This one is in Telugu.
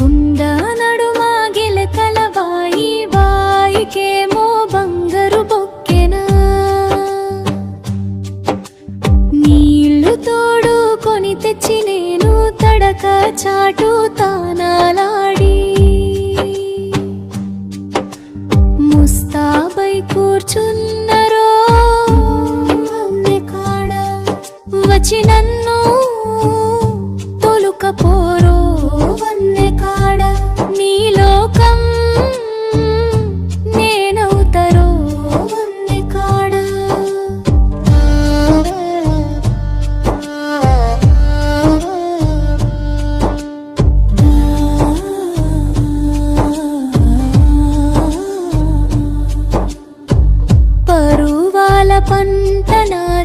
గుండా నడుమ గిలకల బాయి బాయికేమో బంగారు బొక్కెనా. నీళ్ళు తోడు కొని తెచ్చి నేను తడక చాటు తానాలాడి. ముస్తాబై కూర్చున్నరో కాడ తొలుకపో పంట